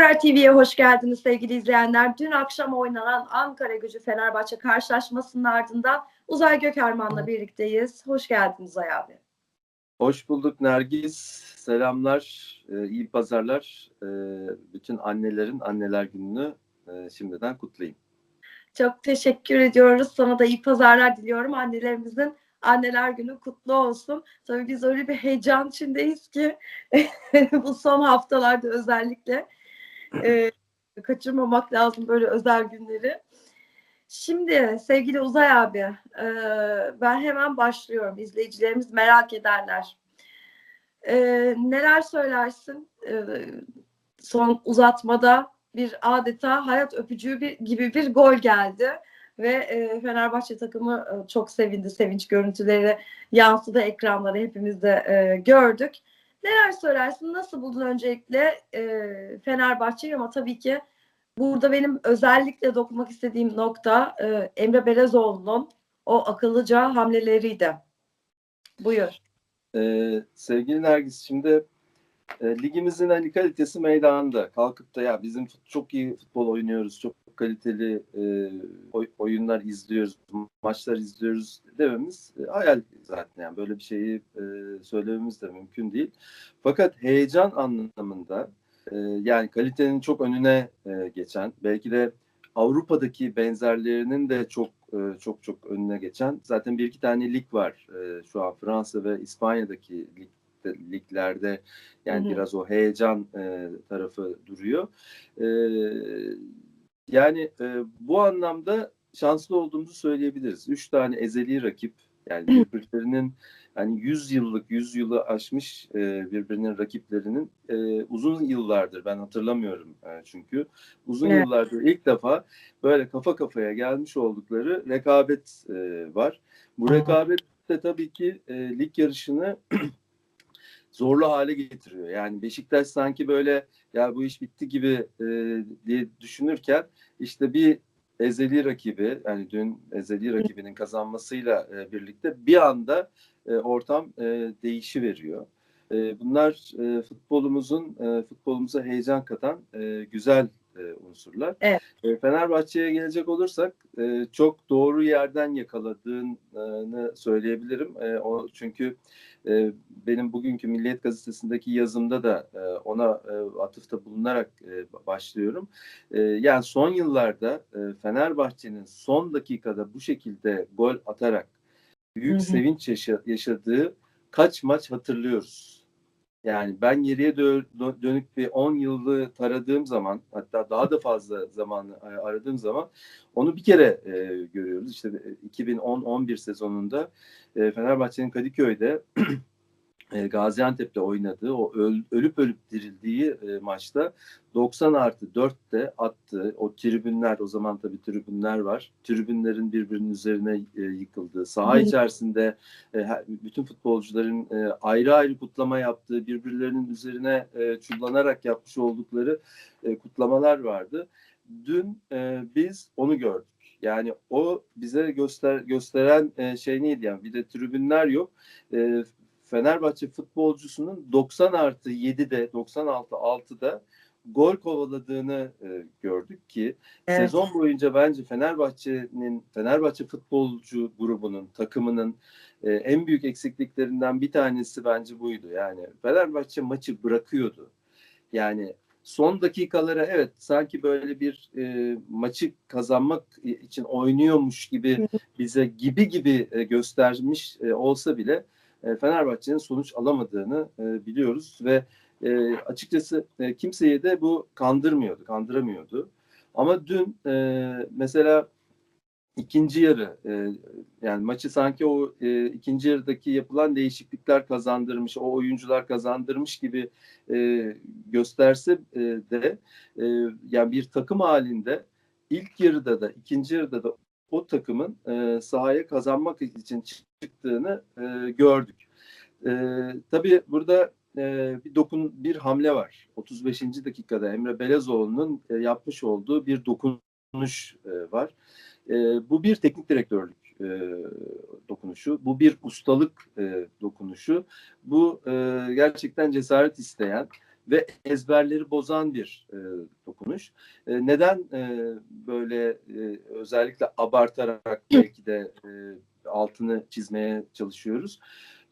Skorer TV'ye hoş geldiniz sevgili izleyenler. Dün akşam oynanan Ankara Gücü Fenerbahçe karşılaşmasının ardından Uzay Gökerman'la birlikteyiz. Hoş geldiniz Uzay abi. Hoş bulduk Nergis. Selamlar, e, iyi pazarlar. E, bütün annelerin anneler gününü e, şimdiden kutlayayım. Çok teşekkür ediyoruz. Sana da iyi pazarlar diliyorum. Annelerimizin anneler günü kutlu olsun. Tabii biz öyle bir heyecan içindeyiz ki bu son haftalarda özellikle e, kaçırmamak lazım böyle özel günleri. Şimdi sevgili Uzay abi e, ben hemen başlıyorum. İzleyicilerimiz merak ederler. E, neler söylersin? E, son uzatmada bir adeta hayat öpücüğü bir, gibi bir gol geldi ve e, Fenerbahçe takımı e, çok sevindi. Sevinç görüntüleri yansıdı ekranlara hepimiz de e, gördük. Neler söylersin? Nasıl buldun öncelikle e, Fenerbahçe'yi ama tabii ki burada benim özellikle dokunmak istediğim nokta e, Emre Belezoğlu'nun o akıllıca hamleleriydi. Buyur. Ee, sevgili Nergis, şimdi e, ligimizin hani kalitesi meydanda. Kalkıp da ya bizim çok iyi futbol oynuyoruz, çok kaliteli e, oy- oyunlar izliyoruz, maçlar izliyoruz dememiz e, hayal zaten. Yani böyle bir şeyi e, söylememiz de mümkün değil. Fakat heyecan anlamında e, yani kalitenin çok önüne e, geçen, belki de Avrupa'daki benzerlerinin de çok e, çok çok önüne geçen zaten bir iki tane lig var e, şu an Fransa ve İspanya'daki lig, liglerde yani Hı hı. biraz o heyecan e, tarafı duruyor. E, yani e, bu anlamda şanslı olduğumuzu söyleyebiliriz. Üç tane ezeli rakip yani birbirlerinin yani 100 yıllık, 100 yılı aşmış e, birbirinin rakiplerinin e, uzun yıllardır ben hatırlamıyorum e, çünkü uzun Evet. yıllardır ilk defa böyle kafa kafaya gelmiş oldukları rekabet e, var. Bu rekabet de tabii ki e, lig yarışını zorlu hale getiriyor. Yani Beşiktaş sanki böyle ya bu iş bitti gibi e, diye düşünürken işte bir ezeli rakibi yani dün ezeli rakibinin kazanmasıyla e, birlikte bir anda e, ortam e, değişi veriyor. E, bunlar e, futbolumuzun e, futbolumuza heyecan katan e, güzel e, unsurlar. Evet. E, Fenerbahçe'ye gelecek olursak e, çok doğru yerden yakaladığını söyleyebilirim. E, o çünkü e, benim bugünkü Milliyet Gazetesi'ndeki yazımda da e, ona e, atıfta bulunarak e, başlıyorum. E, yani son yıllarda e, Fenerbahçe'nin son dakikada bu şekilde gol atarak büyük Hı hı. sevinç yaşa- yaşadığı kaç maç hatırlıyoruz. Yani ben geriye dö- dö- dönük bir 10 yılı taradığım zaman hatta daha da fazla zamanı e, aradığım zaman onu bir kere e, görüyoruz. İşte e, 2010-11 sezonunda e, Fenerbahçe'nin Kadıköy'de e, Gaziantep'te oynadığı o öl- ölüp ölüp dirildiği e, maçta 90 artı 4'te attığı o tribünler o zaman tabii tribünler var. Tribünlerin birbirinin üzerine e, yıkıldığı, saha Hı. içerisinde e, bütün futbolcuların e, ayrı ayrı kutlama yaptığı, birbirlerinin üzerine e, çullanarak yapmış oldukları e, kutlamalar vardı. Dün e, biz onu gördük. Yani o bize göster gösteren e, şey neydi yani bir de tribünler yok. E, Fenerbahçe futbolcusunun 90 artı 7'de 96 6'da gol kovaladığını e, gördük ki Evet. sezon boyunca bence Fenerbahçe'nin Fenerbahçe futbolcu grubunun takımının e, en büyük eksikliklerinden bir tanesi bence buydu. Yani Fenerbahçe maçı bırakıyordu. Yani son dakikalara evet sanki böyle bir e, maçı kazanmak için oynuyormuş gibi bize gibi gibi e, göstermiş e, olsa bile e, Fenerbahçe'nin sonuç alamadığını e, biliyoruz ve e, açıkçası e, kimseyi de bu kandırmıyordu, kandıramıyordu. Ama dün mesela ikinci yarı yani maçı sanki o ikinci yarıdaki yapılan değişiklikler kazandırmış, o oyuncular kazandırmış gibi gösterse de yani bir takım halinde ilk yarıda da ikinci yarıda da o takımın e, sahaya kazanmak için çıktığını e, gördük. E, tabii burada e, bir dokun bir hamle var. 35. dakikada Emre Belezoğlu'nun e, yapmış olduğu bir dokunuş e, var. E, bu bir teknik direktörlük e, dokunuşu, bu bir ustalık e, dokunuşu, bu e, gerçekten cesaret isteyen ve ezberleri bozan bir e, dokunuş. E, neden e, böyle e, özellikle abartarak belki de e, altını çizmeye çalışıyoruz?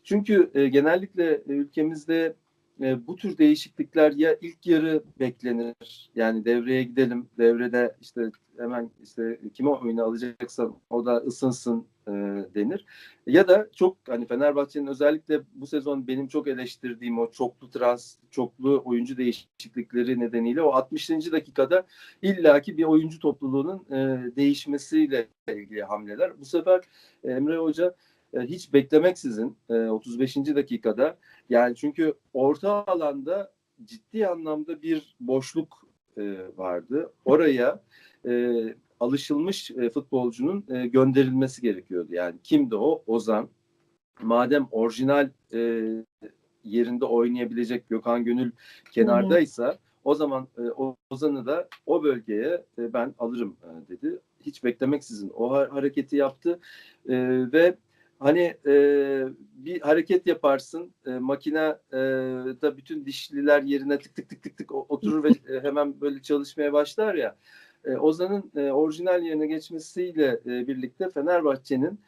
Çünkü e, genellikle ülkemizde e, bu tür değişiklikler ya ilk yarı beklenir yani devreye gidelim devrede işte hemen işte kime oyunu alacaksan o da ısınsın e, denir ya da çok hani Fenerbahçe'nin özellikle bu sezon benim çok eleştirdiğim o çoklu trans çoklu oyuncu değişiklikleri nedeniyle o 60. dakikada illaki bir oyuncu topluluğunun e, değişmesiyle ilgili hamleler bu sefer Emre Hoca e, hiç beklemeksizin e, 35. dakikada yani çünkü orta alanda ciddi anlamda bir boşluk e, vardı. Oraya e, alışılmış e, futbolcunun e, gönderilmesi gerekiyordu. Yani kimdi o? Ozan. Madem orijinal e, yerinde oynayabilecek Gökhan Gönül kenardaysa o zaman e, Ozan'ı da o bölgeye e, ben alırım e, dedi. Hiç beklemeksizin o ha- hareketi yaptı e, ve hani e, bir hareket yaparsın e, makine e, da bütün dişliler yerine tık tık tık tık tık oturur ve e, hemen böyle çalışmaya başlar ya. E, Ozan'ın e, orijinal yerine geçmesiyle e, birlikte Fenerbahçe'nin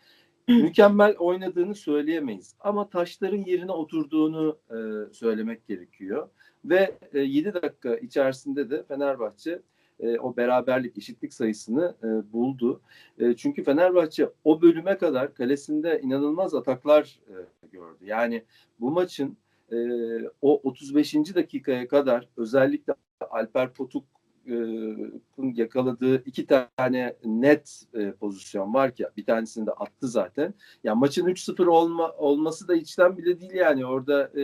mükemmel oynadığını söyleyemeyiz. Ama taşların yerine oturduğunu e, söylemek gerekiyor. Ve e, 7 dakika içerisinde de Fenerbahçe e, o beraberlik, eşitlik sayısını e, buldu. E, çünkü Fenerbahçe o bölüme kadar kalesinde inanılmaz ataklar gördü. Yani bu maçın o 35. dakikaya kadar özellikle Alper Potuk'un yakaladığı iki tane net e, pozisyon var ki bir tanesini de attı zaten. Ya yani maçın 3-0 olma, olması da içten bile değil yani orada e,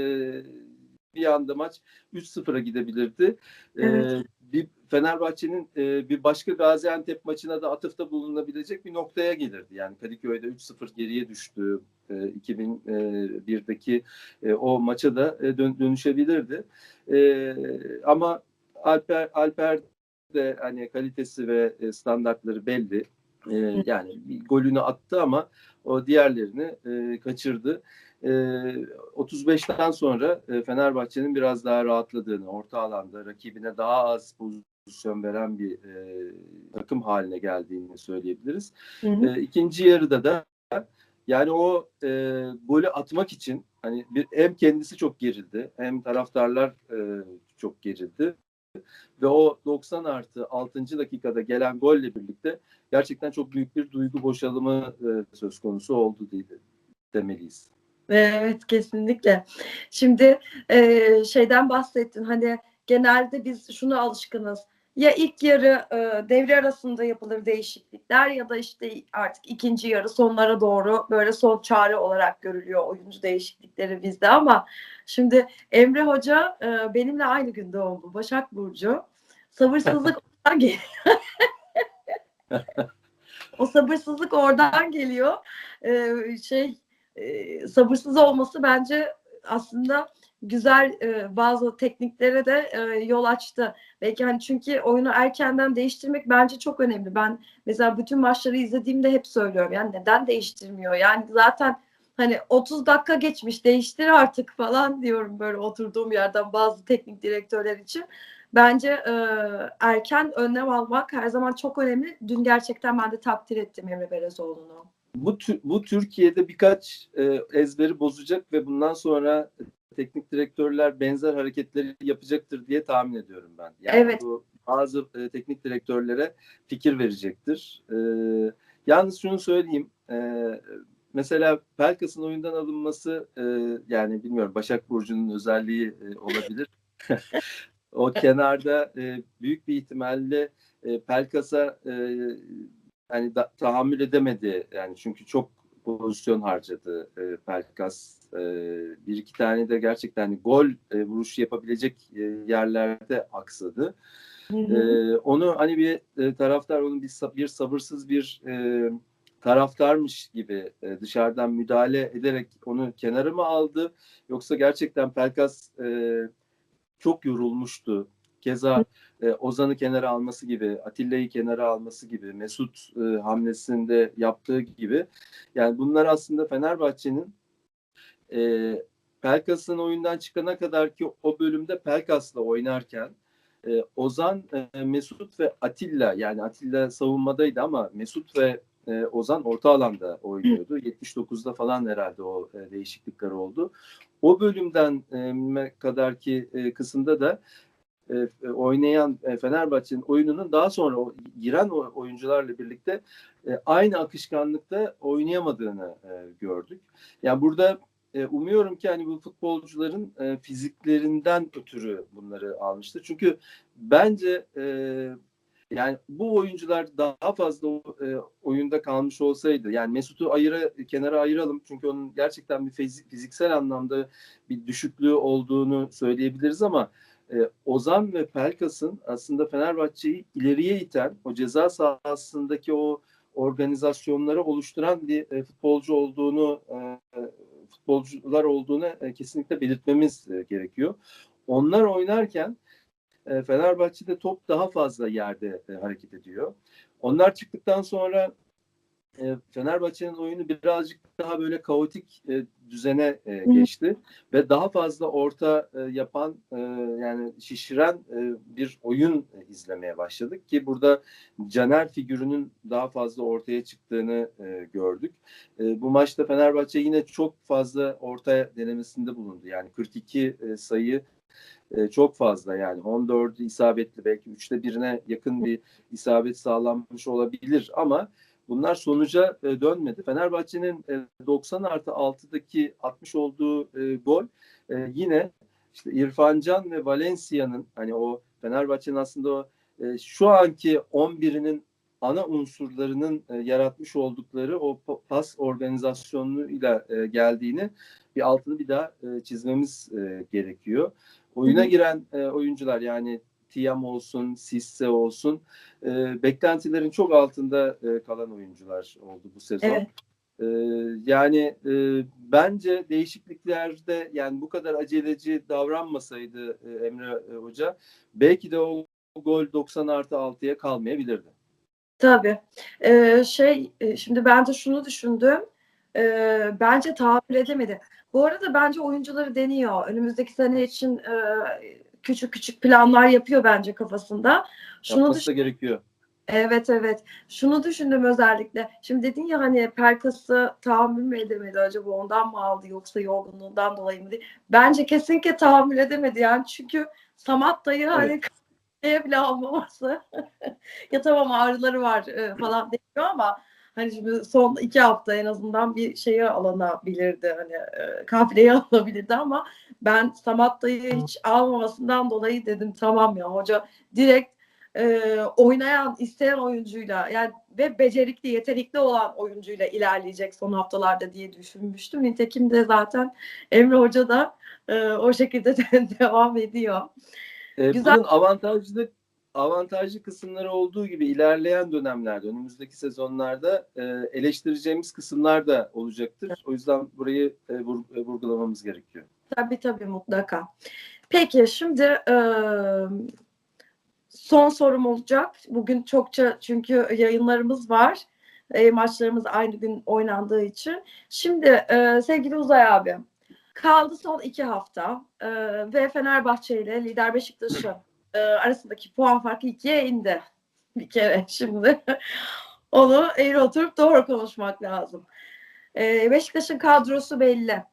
bir anda maç 3-0'a gidebilirdi. Evet. E, bir Fenerbahçe'nin e, bir başka Gaziantep maçına da atıfta bulunabilecek bir noktaya gelirdi. Yani Kadıköy'de 3-0 geriye düştü. E, 2001'deki e, o maça da e, dön, dönüşebilirdi. E, ama Alper Alper de hani kalitesi ve e, standartları belli. E, yani golünü attı ama o diğerlerini e, kaçırdı. E, 35'ten sonra e, Fenerbahçe'nin biraz daha rahatladığını, orta alanda rakibine daha az pozisyon veren bir e, takım haline geldiğini söyleyebiliriz. Hı hı. E, ikinci yarıda da yani o e, golü atmak için hani bir hem kendisi çok gerildi hem taraftarlar e, çok gerildi ve o 90 artı 6. dakikada gelen golle birlikte gerçekten çok büyük bir duygu boşalımı e, söz konusu oldu diye demeliyiz. Evet kesinlikle. Şimdi e, şeyden bahsettin hani genelde biz şuna alışkınız. Ya ilk yarı e, devre arasında yapılır değişiklikler ya da işte artık ikinci yarı sonlara doğru böyle son çare olarak görülüyor oyuncu değişiklikleri bizde ama şimdi Emre Hoca e, benimle aynı gün doğumlu Başak Burcu. Sabırsızlık oradan geliyor. o sabırsızlık oradan geliyor. E, şey e, sabırsız olması bence aslında güzel e, bazı tekniklere de e, yol açtı. Belki hani çünkü oyunu erkenden değiştirmek bence çok önemli. Ben mesela bütün maçları izlediğimde hep söylüyorum. Yani neden değiştirmiyor? Yani zaten hani 30 dakika geçmiş değiştir artık falan diyorum böyle oturduğum yerden bazı teknik direktörler için. Bence e, erken önlem almak her zaman çok önemli. Dün gerçekten ben de takdir ettim Emre Belezoğlu'nu bu bu Türkiye'de birkaç e, ezberi bozacak ve bundan sonra teknik direktörler benzer hareketleri yapacaktır diye tahmin ediyorum ben. Yani evet. bu bazı e, teknik direktörlere fikir verecektir. E, yalnız şunu söyleyeyim. E, mesela Pelkas'ın oyundan alınması e, yani bilmiyorum Başak Burcu'nun özelliği e, olabilir. o kenarda e, büyük bir ihtimalle e, Pelkas'a e, yani da, tahammül edemedi yani çünkü çok pozisyon harcadı e, Pelkas. E, bir iki tane de gerçekten hani gol e, vuruşu yapabilecek e, yerlerde aksadı. Hı hı. E, onu hani bir e, taraftar onun bir, bir sabırsız bir e, taraftarmış gibi e, dışarıdan müdahale ederek onu kenara mı aldı yoksa gerçekten Pelkas e, çok yorulmuştu Keza e, Ozan'ı kenara alması gibi, Atilla'yı kenara alması gibi, Mesut e, hamlesinde yaptığı gibi. Yani bunlar aslında Fenerbahçe'nin e, Pelkas'ın oyundan çıkana kadar ki o bölümde Pelkas'la oynarken e, Ozan, e, Mesut ve Atilla yani Atilla savunmadaydı ama Mesut ve e, Ozan orta alanda oynuyordu. 79'da falan herhalde o e, değişiklikler oldu. O bölümden e, kadar ki e, kısımda da e, e, oynayan e, Fenerbahçe'nin oyununun daha sonra giren oyuncularla birlikte aynı akışkanlıkta oynayamadığını gördük. Yani burada umuyorum ki hani bu futbolcuların fiziklerinden ötürü bunları almıştır. Çünkü bence yani bu oyuncular daha fazla e, oyunda kalmış olsaydı yani Mesut'u ayıra kenara ayıralım çünkü onun gerçekten bir fizik, fiziksel anlamda bir düşüklüğü olduğunu söyleyebiliriz ama e, Ozan ve Pelkas'ın aslında Fenerbahçe'yi ileriye iten o ceza sahasındaki o organizasyonları oluşturan bir e, futbolcu olduğunu e, futbolcular olduğunu e, kesinlikle belirtmemiz e, gerekiyor. Onlar oynarken e, Fenerbahçe'de top daha fazla yerde e, hareket ediyor. Onlar çıktıktan sonra e, Fenerbahçe'nin oyunu birazcık daha böyle kaotik e, düzene e, geçti. Ve daha fazla orta e, yapan e, yani şişiren e, bir oyun e, izlemeye başladık. Ki burada Caner figürünün daha fazla ortaya çıktığını e, gördük. E, bu maçta Fenerbahçe yine çok fazla orta denemesinde bulundu. Yani 42 e, sayı e, çok fazla. Yani 14 isabetli belki üçte birine yakın bir isabet sağlanmış olabilir. Ama bunlar sonuca e, dönmedi. Fenerbahçe'nin e, 90 artı 6'daki atmış olduğu e, gol e, yine işte İrfan Can ve Valencia'nın hani o Fenerbahçe'nin aslında o e, şu anki 11'inin ana unsurlarının e, yaratmış oldukları o pas organizasyonuyla e, geldiğini bir altını bir daha e, çizmemiz e, gerekiyor. Oyuna giren e, oyuncular yani Tiam olsun, Sisse olsun e, beklentilerin çok altında e, kalan oyuncular oldu bu sezon. Evet. E, yani e, bence değişikliklerde yani bu kadar aceleci davranmasaydı e, Emre e, Hoca belki de o gol 90 artı 6'ya kalmayabilirdi. Tabii. Ee, şey e, şimdi ben de şunu düşündüm. Ee, bence tahammül edemedi. Bu arada bence oyuncuları deniyor. Önümüzdeki sene için e, küçük küçük planlar yapıyor bence kafasında. Şunu Yapması düşün- da gerekiyor. Evet evet. Şunu düşündüm özellikle. Şimdi dedin ya hani Pelkas'ı tahammül mü edemedi acaba ondan mı aldı yoksa yorgunluğundan dolayı mı diye. Bence kesinlikle tahammül edemedi yani çünkü Samat dayı hani şeye bile almaması. ya tamam ağrıları var e, falan deniyor ama hani şimdi son iki hafta en azından bir şeye alınabilirdi hani e, kafileye alınabilirdi ama ben Samat dayı hiç almamasından dolayı dedim tamam ya hoca direkt e, oynayan, isteyen oyuncuyla yani ve becerikli, yetenekli olan oyuncuyla ilerleyecek son haftalarda diye düşünmüştüm. Nitekim de zaten Emre Hoca da e, o şekilde de devam ediyor. E, Güzel. Bunun avantajlı avantajlı kısımları olduğu gibi ilerleyen dönemlerde, önümüzdeki sezonlarda e, eleştireceğimiz kısımlar da olacaktır. O yüzden burayı e, e, vurgulamamız gerekiyor. Tabii tabii mutlaka. Peki şimdi e, son sorum olacak. Bugün çokça çünkü yayınlarımız var. E, maçlarımız aynı gün oynandığı için. Şimdi e, sevgili Uzay abi kaldı son iki hafta e, ve Fenerbahçe ile lider Beşiktaş'ın e, arasındaki puan farkı ikiye indi bir kere şimdi. Onu eğri oturup doğru konuşmak lazım. E, Beşiktaş'ın kadrosu belli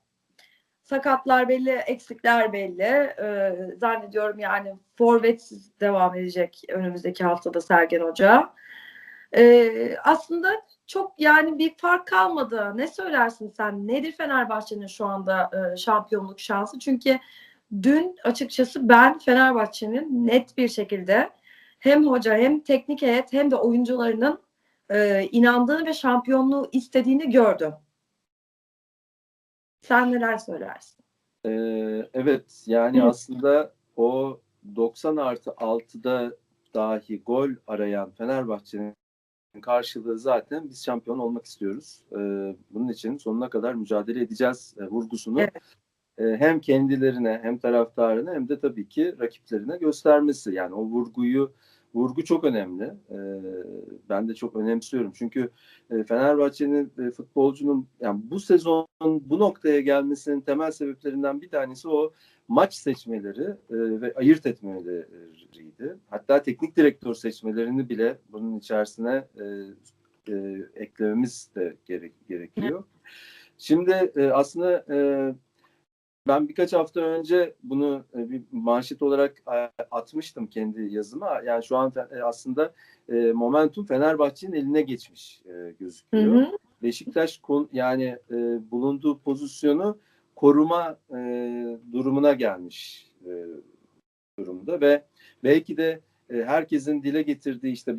sakatlar belli, eksikler belli. Ee, zannediyorum yani forvetsiz devam edecek önümüzdeki haftada Sergen Hoca. Ee, aslında çok yani bir fark kalmadı. Ne söylersin sen? Nedir Fenerbahçe'nin şu anda e, şampiyonluk şansı? Çünkü dün açıkçası ben Fenerbahçe'nin net bir şekilde hem hoca hem teknik heyet hem de oyuncularının e, inandığını ve şampiyonluğu istediğini gördüm. Sen neler söylersin? E, evet yani Hı. aslında o 90 artı 6'da dahi gol arayan Fenerbahçe'nin karşılığı zaten biz şampiyon olmak istiyoruz. E, bunun için sonuna kadar mücadele edeceğiz e, vurgusunu Evet. e, hem kendilerine hem taraftarına hem de tabii ki rakiplerine göstermesi. Yani o vurguyu vurgu çok önemli. E, ben de çok önemsiyorum. Çünkü e, Fenerbahçe'nin e, futbolcunun yani bu sezon bu noktaya gelmesinin temel sebeplerinden bir tanesi o maç seçmeleri e, ve ayırt etmeleriydi. Hatta teknik direktör seçmelerini bile bunun içerisine e, e, eklememiz de gerek, gerekiyor. Şimdi e, aslında e, ben birkaç hafta önce bunu e, bir manşet olarak e, atmıştım kendi yazıma. Yani şu an e, aslında momentum Fenerbahçe'nin eline geçmiş e, Hı gözüküyor. hı. Beşiktaş yani bulunduğu pozisyonu koruma durumuna gelmiş durumda ve belki de herkesin dile getirdiği işte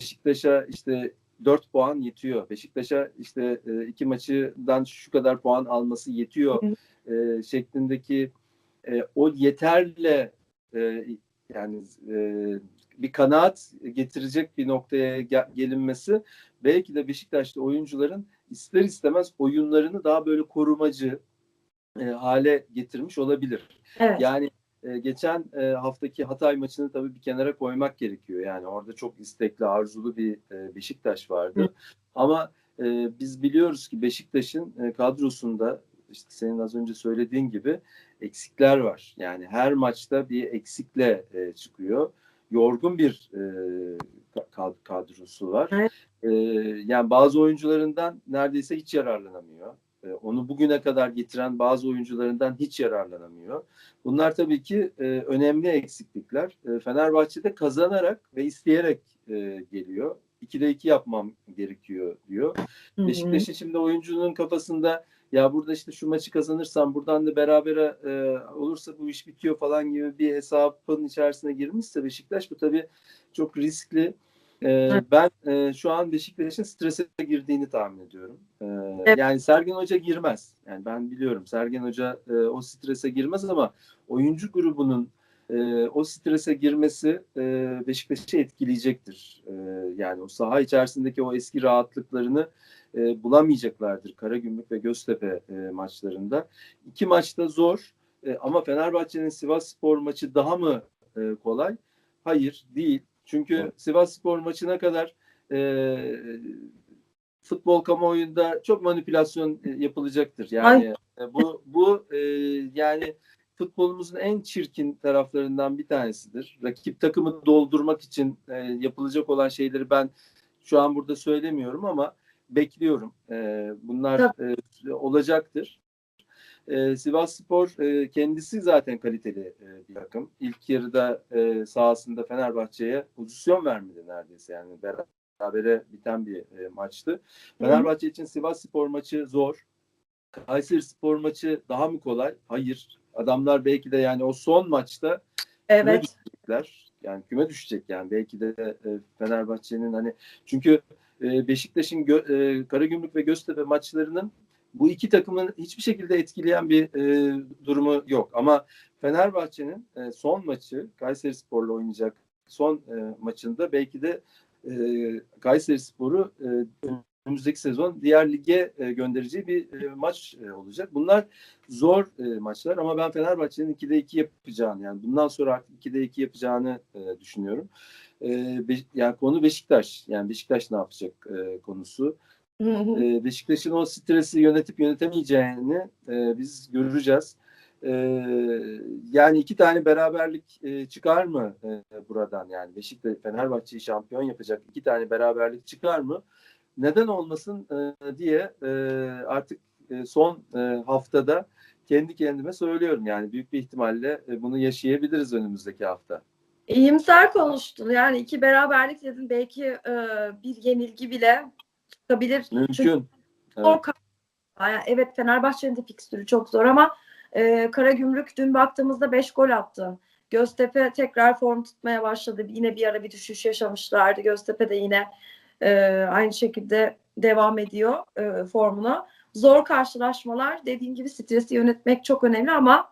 Beşiktaş'a işte 4 puan yetiyor. Beşiktaş'a işte e, iki maçından şu kadar puan alması yetiyor e, şeklindeki e, o yeterle e, yani e, bir kanaat getirecek bir noktaya ge- gelinmesi belki de Beşiktaş'ta oyuncuların ister istemez oyunlarını daha böyle korumacı e, hale getirmiş olabilir. Evet. Yani e, geçen e, haftaki Hatay maçını tabii bir kenara koymak gerekiyor. Yani orada çok istekli, arzulu bir e, Beşiktaş vardı. Hı. Ama e, biz biliyoruz ki Beşiktaş'ın e, kadrosunda işte senin az önce söylediğin gibi eksikler var. Yani her maçta bir eksikle e, çıkıyor. Yorgun bir e, ka- kadrosu var. E, yani bazı oyuncularından neredeyse hiç yararlanamıyor. E, onu bugüne kadar getiren bazı oyuncularından hiç yararlanamıyor. Bunlar tabii ki e, önemli eksiklikler. E, Fenerbahçe'de kazanarak ve isteyerek e, geliyor. 2'de 2 yapmam gerekiyor diyor. Beşiktaş'ın şimdi oyuncunun kafasında ya burada işte şu maçı kazanırsam buradan da berabere e, olursa bu iş bitiyor falan gibi bir hesabın içerisine girmişse Beşiktaş bu tabii çok riskli. E, ben e, şu an Beşiktaş'ın strese girdiğini tahmin ediyorum. E, Evet. Yani Sergen Hoca girmez. Yani ben biliyorum Sergen Hoca e, o strese girmez ama oyuncu grubunun e, o strese girmesi e, Beşiktaş'ı etkileyecektir. E, yani o saha içerisindeki o eski rahatlıklarını e, bulamayacaklardır Karagümrük ve Göztepe e, maçlarında. İki maçta zor e, ama Fenerbahçe'nin Sivas Spor maçı daha mı e, kolay? Hayır değil. Çünkü Sivas Spor maçına kadar e, futbol kamuoyunda çok manipülasyon e, yapılacaktır. Yani e, bu bu e, yani futbolumuzun en çirkin taraflarından bir tanesidir. Rakip takımı doldurmak için e, yapılacak olan şeyleri ben şu an burada söylemiyorum ama bekliyorum. E, bunlar e, olacaktır. E, Sivas Spor e, kendisi zaten kaliteli e, bir takım. İlk yarıda e, sahasında Fenerbahçe'ye pozisyon vermedi neredeyse. Yani berabere biten bir e, maçtı. Fenerbahçe için Sivas Spor maçı zor. Kayseri Spor maçı daha mı kolay? Hayır. Adamlar belki de yani o son maçta Evet. düşecekler. Yani küme düşecek yani belki de e, Fenerbahçe'nin hani çünkü e, Beşiktaş'ın Gö- e, Karagümrük ve Göztepe maçlarının bu iki takımın hiçbir şekilde etkileyen bir e, durumu yok. Ama Fenerbahçe'nin e, son maçı Kayseri Spor'la oynayacak son e, maçında belki de e, Kayseri Spor'u e, önümüzdeki sezon diğer lige e, göndereceği bir e, maç e, olacak. Bunlar zor e, maçlar ama ben Fenerbahçe'nin 2'de 2 yapacağını yani bundan sonra artık 2'de 2 yapacağını e, düşünüyorum. E, Be- yani konu Beşiktaş. Yani Beşiktaş ne yapacak e, konusu. Hı hı. E, Beşiktaş'ın o stresi yönetip yönetemeyeceğini e, biz göreceğiz. E, yani iki tane beraberlik e, çıkar mı e, buradan yani Beşiktaş Fenerbahçe'yi şampiyon yapacak iki tane beraberlik çıkar mı? Neden olmasın e, diye e, artık e, son e, haftada kendi kendime söylüyorum yani büyük bir ihtimalle e, bunu yaşayabiliriz önümüzdeki hafta. İyimser konuştun. Yani iki beraberlik dedin. Belki e, bir yenilgi bile Çünkü Mümkün. Evet. Yani evet Fenerbahçe'nin de fikstürü çok zor ama e, Karagümrük dün baktığımızda 5 gol attı. Göztepe tekrar form tutmaya başladı. Yine bir ara bir düşüş yaşamışlardı. Göztepe de yine e, aynı şekilde devam ediyor e, formuna. Zor karşılaşmalar. Dediğim gibi stresi yönetmek çok önemli ama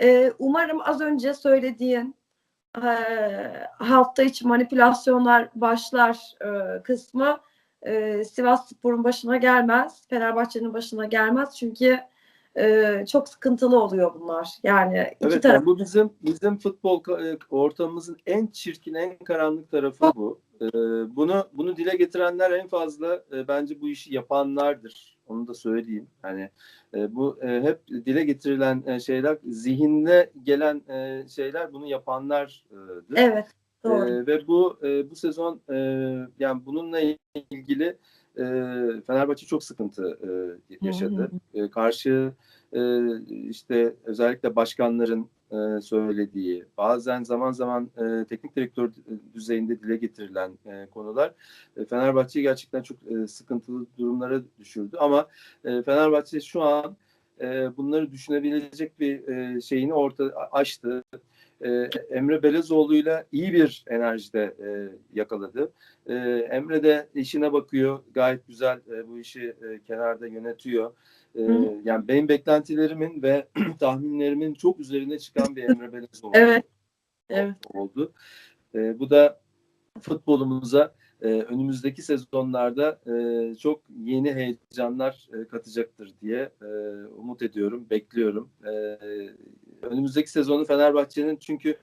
e, umarım az önce söylediğin e, hafta içi manipülasyonlar başlar e, kısmı e, Sivas Spor'un başına gelmez. Fenerbahçe'nin başına gelmez. Çünkü e, çok sıkıntılı oluyor bunlar. Yani iki Evet, taraf yani bu bizim bizim futbol e, ortamımızın en çirkin, en karanlık tarafı bu. Ee, bunu bunu dile getirenler en fazla e, bence bu işi yapanlardır. Onu da söyleyeyim. Hani e, bu e, hep dile getirilen e, şeyler, zihinde gelen e, şeyler bunu yapanlardır. evet doğru. Ee, ve bu e, bu sezon e, yani bununla ilgili e, Fenerbahçe çok sıkıntı e, yaşadı. E, karşı e, işte özellikle başkanların e, söylediği, bazen zaman zaman e, teknik direktör düzeyinde dile getirilen e, konular e, Fenerbahçe'yi gerçekten çok e, sıkıntılı durumlara düşürdü. Ama e, Fenerbahçe şu an e, bunları düşünebilecek bir e, şeyini orta açtı e, Emre Belezoğlu'yla iyi bir enerjide e, yakaladı. E, Emre de işine bakıyor. Gayet güzel e, bu işi e, kenarda yönetiyor. E, Hı. yani benim beklentilerimin ve tahminlerimin çok üzerine çıkan bir Emre Belezoğlu Evet. Evet. oldu. E, bu da futbolumuza e, önümüzdeki sezonlarda e, çok yeni heyecanlar e, katacaktır diye e, umut ediyorum, bekliyorum. E, önümüzdeki sezonu Fenerbahçe'nin çünkü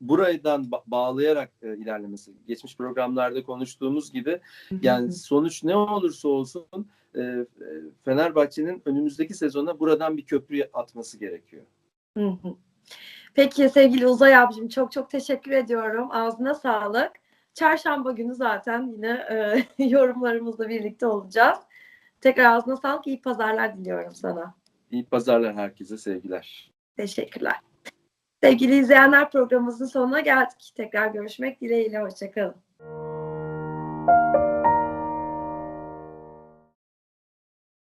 buradan ba- bağlayarak e, ilerlemesi. Geçmiş programlarda konuştuğumuz gibi yani sonuç ne olursa olsun e, e, Fenerbahçe'nin önümüzdeki sezona buradan bir köprü atması gerekiyor. Hı hı. Peki sevgili Uzay abicim çok çok teşekkür ediyorum. Ağzına sağlık. Çarşamba günü zaten yine e, yorumlarımızla birlikte olacağız. Tekrar ağzına sağlık. İyi pazarlar diliyorum sana. İyi pazarlar herkese, sevgiler. Teşekkürler. Sevgili izleyenler programımızın sonuna geldik. Tekrar görüşmek dileğiyle. Hoşçakalın.